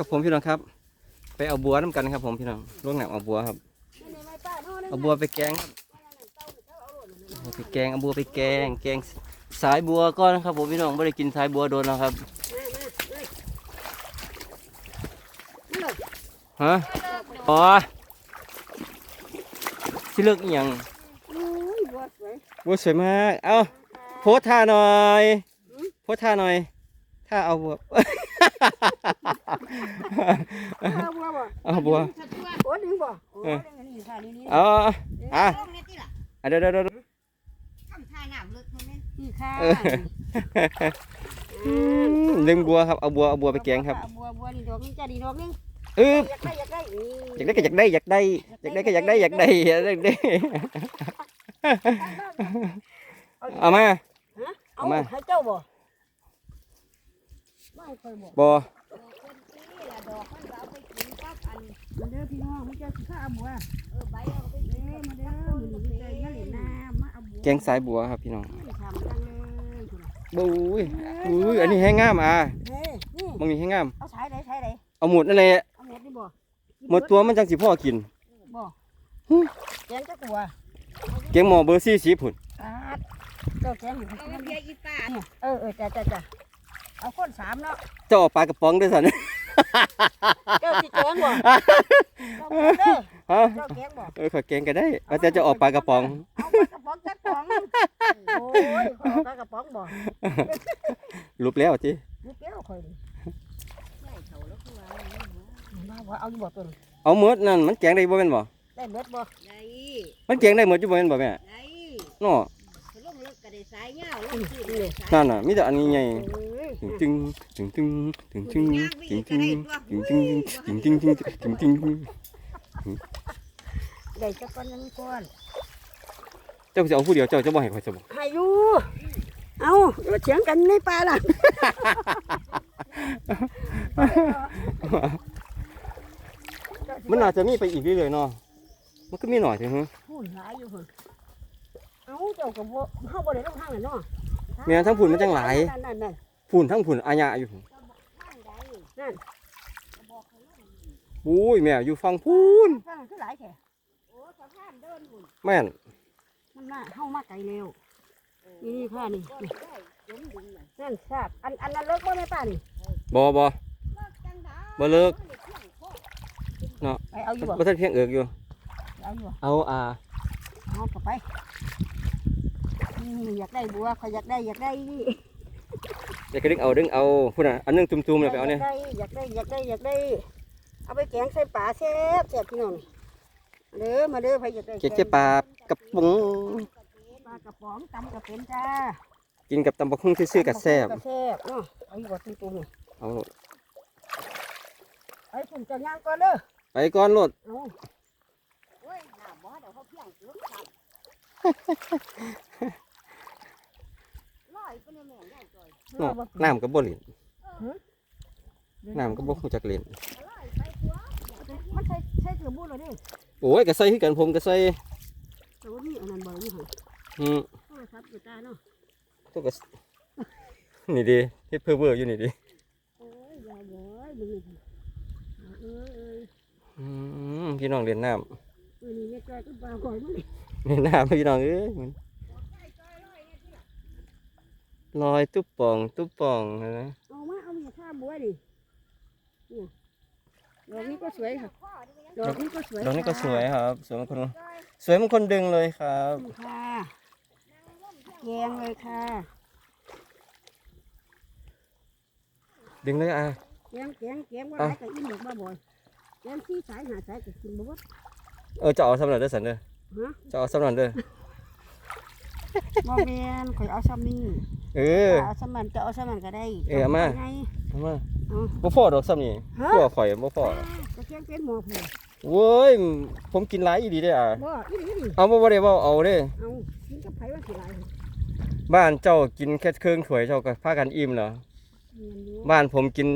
ครับผมพี่น้องครับ ไปเอาบัวน้ำกันครับ ผมพี่น้องล่วงหนักเอาบัวครับ เอาบัวไปแกงครับเอาบัวไปแกงเอาบัวไปแกง แกงสายบัวก่อนครับผมพี่น้องไม่ได้กินสายบัวโดนแล้วครับฮะอ๋อสิเลือกอีหยังอุ้ยบัวสวยบัวสวยมากเอาโพสท่าหน่อยโพสท่าหน่อยท่าเอาบัวเอา บัวบ่เอาบัวโอ้ดึงบ่โอ้ดึงอันนี้ค่ะนี่นี่เอาอะลงเนี่ยที่ล่ะอะเดี๋ยวเดี๋ยวเดี๋ยวทำท่าน้ำลึกตรงนี้นี่ค่ะเออดึงบัวครับเอาบัวเอาบัวไปแกงครับบัวบัวนี่ดอกนึงจ้าดีดอกนึงเอออยากได้อยากได้นี่อยากได้ก็อยากได้อยากได้อยากได้ก็อยากได้อยากได้อยากได้อยากได้เอามาฮะเอาเอามาให้เจ้าบ่ไม่เคยบ่บัวนี่ล่ะ ดอกมันก็เอาไปกินกับอันมาเด้อพี่น้องมันจะสิข้าบัวเออใบเอาไปเด้กินอมาเด้อมันนี่ใจมาเล่นน้ำมาเอาบัวแกงสายบัวครับพี่น้องนี่ทำจังเลยคุณน่ะบูยอุ้ยอันนี้แห้งงามอะเฮ้ยนี่บางนี้แห้งงามเอาสายไหนสายไหนเอาหมดนั่นแหละเอาหมดนี่บ่หมดตัวมันจังสิพ่อกินบ่แกงจักบัวแกงหม้อเบอร์สี่สิบผุนปาดเจ้าแกงอยู่เอาข้างมาในเพียอีป้าเนี่ยเออเออจ้าจ้าจ้าเอาคนสามเนาะเจ้าเอาปลากระป๋องด้วยสัน เจ้าสิแกงบ่เจ้าแกงเด้อฮะเจ้าแกงบ่เออขอแกงก็ได้เอาแต่จะออกปลากระป๋องเอาปลากระป๋องจักป๋องโอ้ยขอปลากระป๋องบ่รูปแล้วจีลูกแก้วข่อยนี่ใช่เขาแล้วคือว่ามาว่าเอาอยู่บ่ตัวนี้เอาหมดนั่นมันแกงได้บ่แม่นบ่ได้เบิดบ่ได้มันแกงได้หมดอยู่บ่แม่นบ่แม่ได้เนาะลงลึกก็ได้สายยาวลงขึ้นได้สายนั่นน่ะมีแต่อันนี้ใหญ่เอ้ย จึงจึงจึงจึงจึงจึงจึงจึงจึงจึงจึงจึงจึงจึงจึงได้จักก้อนยังก้อนเจ้าจะเอาผู้เดียวเจ้าจะบ่ให้ข่อยจะบ่ให้อยู่เอาอย่ามาเถียงกันในป่าล่ะมันน่าจะมีไปอีกเรื่อยๆเนาะมันก็มีหน่อยเถอะฮะพูนหลายอยู่พุ่นเอาเจ้าก็บ่เฮาบ่ได้ลงทางเลยเนาะแม่นทั้งผุนมันจังหลายนั่นนั่นนั่น ผุนทั้งผุนอาญาอยู่พุ่นนั่นอุ้ยแม่อยู่ฟังพูนฟังคือหลายแท้โอ้สะพานเดินหุ่นแม่นมันมาเฮามาไกลเร็วนี่นี่ค่ะนี่ก็นี่ได้ยมดึงน่ะนั่นทราบอันอันนั้นเลิกบ่แม่ป้านี่บ่บ่เลิกจังได้บ่เลิกไปเอาอยู่บ่บ่ทันเพียงเอิกอยู่เอาอยู่บ่เอาอ่าเอากลับไปอืมอยากได้บัวเขาอยากได้อยากได้ นี่อยากจะดึงเอาดึงเอาพุ่นน่ะอันนึงตุ่มๆน่ะไปเอาเนี่ยอยากได้อยากได้อยากได้อยากได้ เอาไปแกงใส่ปลาแซ่บแซ่บพี่น้องเด้อมาเด้อใครอยากได้เจ๊เจ๊ปลากระป๋องปลากระป๋องตำกระเป็นจ้ากินกับตำบักหุ่งซื่อๆกับแซ่บกระแซ่บเนาะเอาอยู่บ่ตุ้มๆนี่เอาโลดไอ้ผมจะย่างก่อนเด้อไปก่อนโลดเอาโอ้ยหน้าบ่เดี๋ยวเขาเพียงจุดครับลอยไปในแม่ใหญ่จ่อย เนาะน้ำก็บ่เล่นน้ำก็บ่ฮู้จักเล่นลอยไปตัวมันใช่ใช่เถือบุญเลยดิโอ้ยก็ใส่คือกันผมก็ใส่แต่ว่ามีอันนั้นบ่อยู่หั่นอืมโทรศัพท์อยู่ใต้เนาะตัวก็นี่ดิเฮ็ดเพ้อเบ้ออยู่นี่ดิโอ้ยอย่าเด้อมึงเอ้ยเอ้ยอืมพี่น้องเล่นน้ำเอ้ยนี่แม่จ้อยก็บ่าวก่อยมันเล่นน้ำพี่น้องเอ้ยมัน ลอยตุ๊บป่อง ตุ๊บป่องนะเอามาเอามาข้าบัวดิเนี่ยดอกนี้ก็สวยค่ะดอกนี้ก็สวยดอกนี้ก็ค่ะสวยครับ สวยมงคลสวยมงคลดึงเลยครับค่ะแยงเลยค่ะ ดึงเลยอะแกงแกงแกงว่าหลายกับอิ่มหมดบ่บ่อยแกงที่สายหาสายก็กินบ่หมดเออจะเอาสำนันเด้อสันเด้อฮะจะเอาสำนันเด้อ บ่แม่นข่อยเอาซ้ำนี่เออ เอาซ้ำมันจะเอาซ้ำมันก็ได้เออเอามา ไง เอามาเอา บ่พอดอกซ้ำนี่ฮะพวกข่อยบ่พอก็แกงเป็นหมอผู้โว้ยผมกินหลายอีดีได้ออะบ่อีหลีนี่เอาบ่บ่ได้เว้าเอาเด้ เอากินกับไผว่าสิหลายบ้านเจ้ากินแค่ครึ่งถ้วยเจ้าก็พากันอิ่มเหรอเรียนอยู่บ้านผมกิน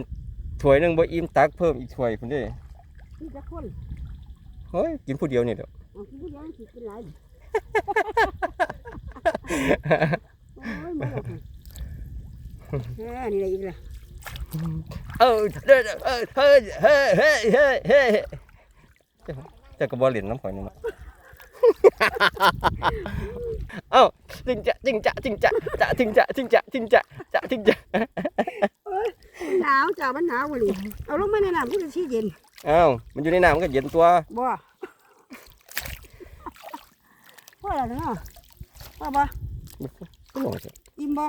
ถ้วยหนึงบ่อิ่มตักเพิ่มอีกถ้วยพุ่นเด้มีแต่คนเฮ้ยกินผู้เดียวนี่เด้อเอากินผู้เดียวสิกินหลาย เออนี่แหละอีกล่ะเออเด้อเออเฮ้ยเฮ้ยเฮ้ยเฮ้ยเฮ้ยเจะกระบอกเหรียญน้ำข่อยนี่มาเอ้าจริงจะจริงจะจริงจะจะจริงจะจริงจะจริงจะจะจริงจะหนาวจ้ามันหนาวกว่านี้เอาลงมาในน้ำที่จะชี้เย็นเอ้ามันอยู่ในน้ำมันก็เย็นตัวบ่พ่ออะไรเนาะ พ่อบ่ก็หน่อยสิอิ่มบ่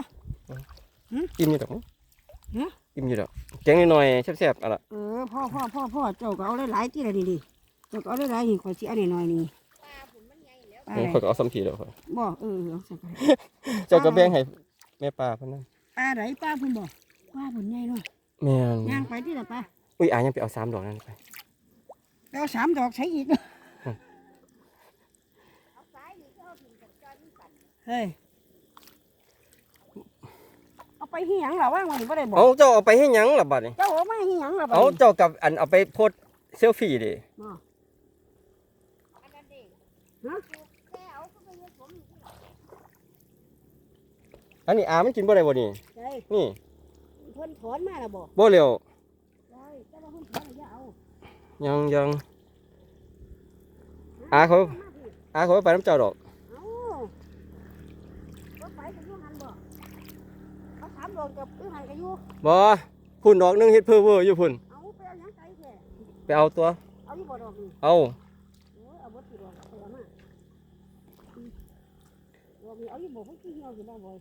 อิ่มอยู่ดอกฮะอิ่มอยู่ดอกแกงนิดหน่อยๆแซ่บๆเอะไรเออพ่อพ่อพ่อพ่อเจ้าก็เอาหลายๆที่ละนี่ดิเจ้าก็เอาหลายๆนี่ข่อยสิอันน้อยๆนี่ปลาผมมันใหญ่แล้วปลาผมอะไรข่อยก็เอาสมผีเดียวข่อยบ่เออเอาสักไปเจ้าก็แบ่งให้แม่ป้าเพิ่นนั่นปลาไหนปลาเพุ่นบ่ปลาเพุ่นใหญ่เนาะแม่นย่างไปที่ละปลาอุ้ยอายังไปเอาสามดอกนั่นไปแล้วสามดอกใช้อีก เอาซ้ายนี่ก็เอาถึงกับจอยมันสั่น เฮ้ย เอาไปหิหยังล่ะว่างวันนี้บ่ได้บอก เอาเจ้าเอาไปให้หยังล่ะบัดนี้เจ้าเอามาหิหยังล่ะบัดเอานี้ เจ้ากับอันเอาไปโพสต์เซลฟี่ดิบ่อันนั้นเด็กฮะ แค่เอาก็ไปเฮ็ดผมอยู่ที่หลังอันนี้อามันกินบ่ได้บ่นี่ใช่นี่เพิ่นถอนมาแล้วบ่บ่เร็วใช่แต่ว่าเพิ่นถอนแล้วอย่าเอายังยังอาเขาอาเขาไปน้ำเจ้าดอก เอาบ่ไปกับยูหันบ่เอาสาม ดอกกับยูหันกับยูบ่พุ่นดอกนึงเฮ็ดเพ้อเวออยู่พุ่น เอาไปเอาหยังไกลแท้ไปเอาตัว เอาอยู่บ่ดอกนี่เอา โอ้ยเอาบ่สิดอกเอาไปเอมาอืมดอกนี่เอาอยู่บ่เพิ่นสิเหี่ยวสิบ่บ่อย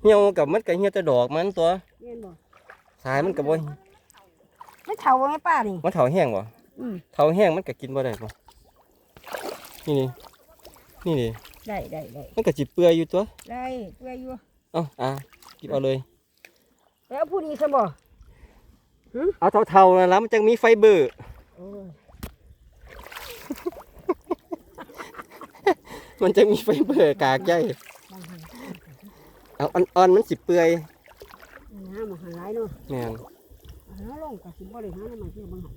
เหี่ยวกับมันก็เหี่ยวแต่ดอกมันตัว แม่นบ่สายมันก็บ่ไม่เฒ่าบ่แม่ป้านี่ มันเฒ่าแห้งบ่อืมเฒ่าแห้งมันก็กินบ่ได้บ่นี่นี่นี่นี่ได้ได้ได้มันก็สิเปื่อยอยู่ตัว ได้เปื่อยอยู่ เอ้าอ่า กินเอาเลยไปเอาผู้นี้ซะบ่เอาเท่าๆนั่นล่ะมันจังมีไฟเบอร์โอ้ยมันจังมีไฟเบอร์กากใหญ่บางหันเอาอ่อนๆมันสิเปื่อยน้ำมันหันหลายเนาะแม่นเอาน้ำลงก็สิบ่ได้หาน้ำมันเที่ยวบางหัน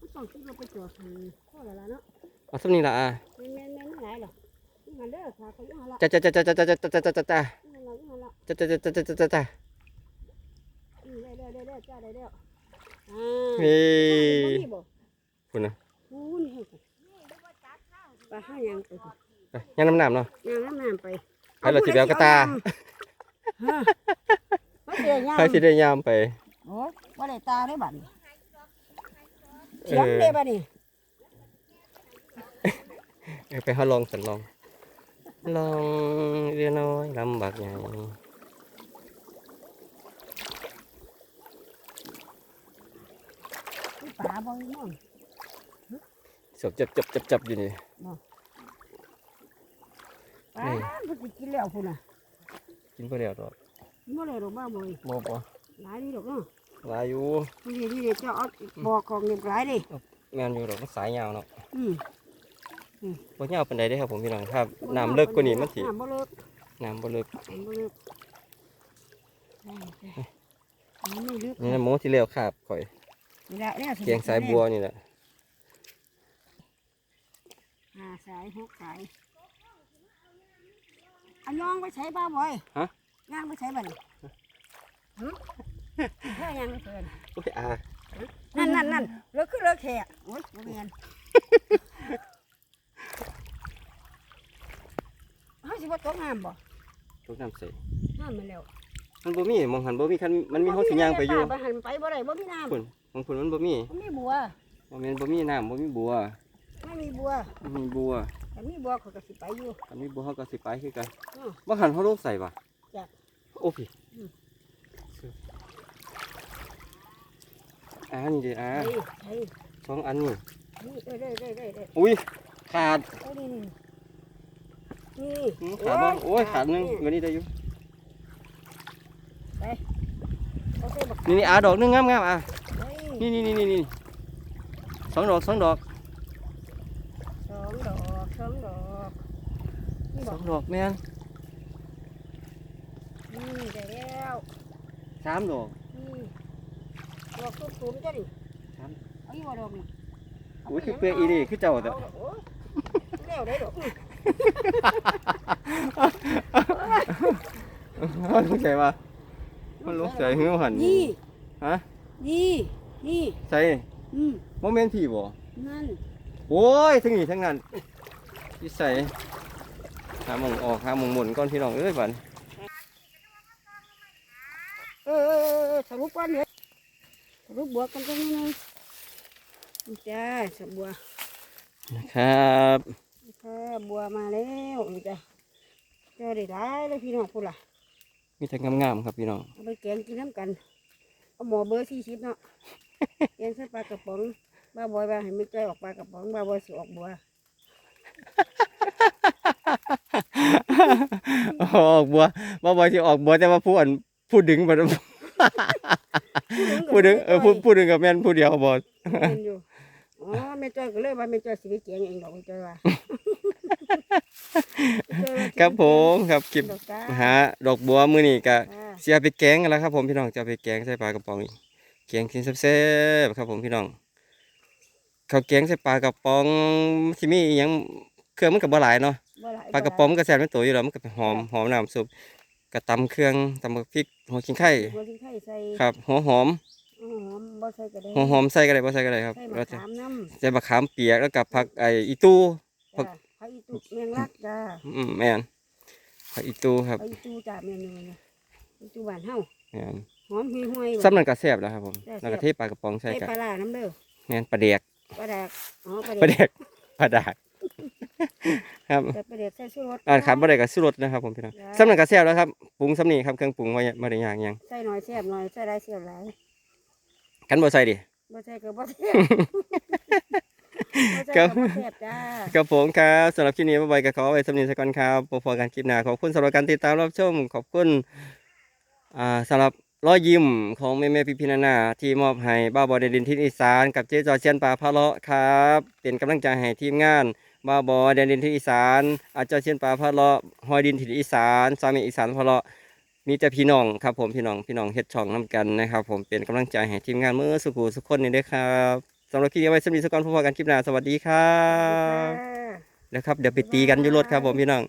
มันต้องคิดว่าไปจอดหันข้อละละเนาะเอาซำนี้ล่ะอ่าแม่นแม่นแม่นไม่หลายหรอกนี่หันเด้อขาไปยังหันละจ้าจ้าจ้าจ้าจ้าจ้าจ้าจ้าจ้าจ้าจ้านี่หันละนี่หันละ จ้าจ้าจ้าจ้าจ้าจ้าจ้าอืมได้ได้ได้จ้าได้แล้วอ่าเฮ้ยบ่มีบ่คุณนะพูนให้กูไปห้ายังไปกูไปย่างน้ำหน้ำเนาะย่างน้ำน้ำไปไปเราสิไปเอากระตาฮะไม่เสียย่างใครสิได้ยามไปโอ้ว่าได้ตาได้บัดนี้เสียงได้บัดนี้ไปหาลองสันลอง ลองเรียนน้อยลำบากใหญ่ มีป่าบ่มีมั่งสบจับจับจับจับอยู่นี่ป่าเพิ่นสิกินแล้วพุ่นน่ะกินไปแล้วดอกบ่ได้ดอกบ้าบ่อยบ่บ่หลายนี่ดอกเนาะหลายอยู่นี่นี่เจ้าเอาบอกของเรียบร้อยดิงานอยู่ดอกมันสายยาวเนาะอืมบ่ยาวปานใดเด้ครับผมพี่น้องครับน้ำเลิกกว่านี้มันสิน้ำบ่เลิกน้ำบ่เลิกน้ำบ่เลิกได้ได้น้ำไม่ลึกนี่นะหมูที่แล้วขาบข่อย นี่ละเนี่ยเกียงสายบัวนี่แหละห้าสายหกสายอันยองไปใช้บ้าบ่อยย่างไปใช้บัดนี้หึแค่ยังไม่เกินโอ้ยอานั่นนั่นนั่นเลิกคือเลิกแค่โอ้ยบ่แม่นเฮาสิบ่ตกน้ำบ่ตกน้ำใส่น้ำมาแล้ว มันบ่มีมองหันบ่มีคันมันมีเฮาสิย่างไปอยู่ไปหันไปบ่ได้บ่มีน้ำพุ่นมองพุ่นมันบ่มีมันมีบัวบ่แม่นบ่มีน้ำบ่มีบัวไม่มีบัวบ่มีบัวแต่มีบัวเขาก็สิไปอยู่อันนี้บัวเฮาก็สิไปคือกันอือบ่หันเฮาลงใส่ป่ะจ้ะโอ้พี่อืมอ่านี่เด้อ่าเฮ้ยเฮ้ยสองอันนี่นี่เด้อเด้อเด้อเด้อเด้ออุ้ยขาดโอ้นี่นี่นี่อืมขาดบ่โอ้ยขาดหนึงวันนี้ได้อยู่โอเคบัก นี่นี่อาดอกหนึงงามๆอะเฮ้ยนี่นี่นี่นี่นี่สองดอกสองดอกสองดอกสองดอกนี่สบออกงดอกแม่นนี่ได้แล้วสามดอกนี่ดอกตุ้มตุ้มจ้ะดิครับเอาอยู่บ่ดอกนี่อุ้ยคือเปลือยอีนี่คือเจ้าแต่เอาโอ้ยแล้วได้ดอกนี่เข้าใจป่ะ มันลงใส่หื้อหันนี่ ฮะนี่นี่ใส่อืมบ่แม่นพี่บ่นั่นโอ้ยทั้งนี้ทั้งนั้นที่ใส่หาหมองออกหาหมองหมุนก่อนพี่น้องเอ้ยบัดนี้เออเออเออเออสรุปก่อนเดี๋ยวสรุปบัวกันตรงนี้นึงนี่จ้าสรุปบัวนะครับค่ะบัวมาแล้วนี่จ้ะเจอได้ได้เลยพี่น้องพูดล่ะ มีแต่งามๆครับพี่น้องเอาไปแกงกินน้ำกัน เอาหมอเบอร์สี่สิบเนาะ แกงใส่ปลากระป๋อง บ้าบอยว่าให้ไม่ใจออกปลากระป๋อง บ้าบอยสิออกบัวออกบัวบ่บ่ที่ออกบัวแต่ว่าผู้อันผู้ดึงบ่ผู้ดึงเออผู้ผู้ดึงกับแม่นผู้เดียวบ่เห็นอยู่อ๋อแม่จ้อยก็เลยว่าแม่จ้อยสิไปแกงเองดอกแม่จ้อยว่า ครับผมครับคลิปดอกจ้าหาดอกบัวมื้อนี้ก็จ้าสิเอาไปแกงกันแล้วครับ ผมพี่น้องจะเอาไปแกงใส่ปลากระป๋องอีกแกงกินแซ่บๆครับ ผมพี่น้องข้าวแกงใส่ปลากระป๋องสิมีอิหยังเครื่องมันก็บ่หลายเนาะบ่หลยปลากระป๋องมันก็แซ่บเป็นตัวอยู่แล้วมันก็หอมหอมน้ำซุปก็ตำเครื่องตำบักพริกหัวขิงไข่หัวชิ้นไข่ใส่ครับหัวหอมหัวหอมบ่ใส่ก็ได้หัวหอมใส่ก็ได้บ่ใส่ก็ได้ครับใส่แล้วมะจะขามน้ำใส่มะขามเปียกแล้วกับผักไอ้อีตู้ผักจ้า ผักอีตุแมงลักจ้าอืมแม่นผักอีตู้ครับผักอีตุจ้าแม่นเลยอีตุบ้านเฮาแม่นหอมห่วยๆซ้ำนั้นก็แซ่บแล้วครับผมแซ่บแล้วก็เทปลากระป๋องใส่ใส่กันปลาร้าน้ำเด้อแม่นปลาแดกปลาแดกอ๋อปลาปลาแดแดกกปลาดากครับแต่ปลาแดกใส่ชูรสอ่าครับบ่ได้ก็สู้รสนะครับผมพี่น้องจ้าซ้ำนั้นก็แซ่บแล้วครับปรุงซ้ำนี้ครับเครื่องปรุงไว้บ่ได้ยากหยังใส่หน่อยแซ่บหน่อยใส่ได้เสียบหลายกันบ่ใส่ดิบ่ใส่ก็บ่แซ่บบ่ใส่ ครัก็บบ่แซ่บจ้าครับผมครับสำหรับคลิปนี้บ๊ายบายก็ขอไว้สำนีสักก่อนครับพอๆกันคลิปหน้าขอบคุณสำหรับการติดตามรับชมขอบคุณอ่าสำหรับรอยยิ้มของแม่แม่พี่พี่นานาที่มอบให้บ้าบอเดนดินทิศอีสานกับเจ๊จอเชียนปลาพะเลาะครับ เป็นกำลังใจให้ทีมงานบ้าบอเดนดินทิศอีสาน อาจารย์เชียนปลาพะเลาะหอยดินทิศอีสานสามีอีสานพะเลาะมีแต่พี่น้องครับผมพี่น้องพี่น้องเฮ็ดช่องน้ำกันนะครับ ผมเป็นกำลังใจให้ทีมงานเมื่อสุขุสุขคนนี้ด้วยครับ สำหรับคลิปนี้ไว้สำนีสักก่อนพอๆกันคลิปหน้าสวัสดีครัสวัสดีบค่ะนะครับ เดี๋ยวไปตีกันอยู่รถครับผมพี่น้อง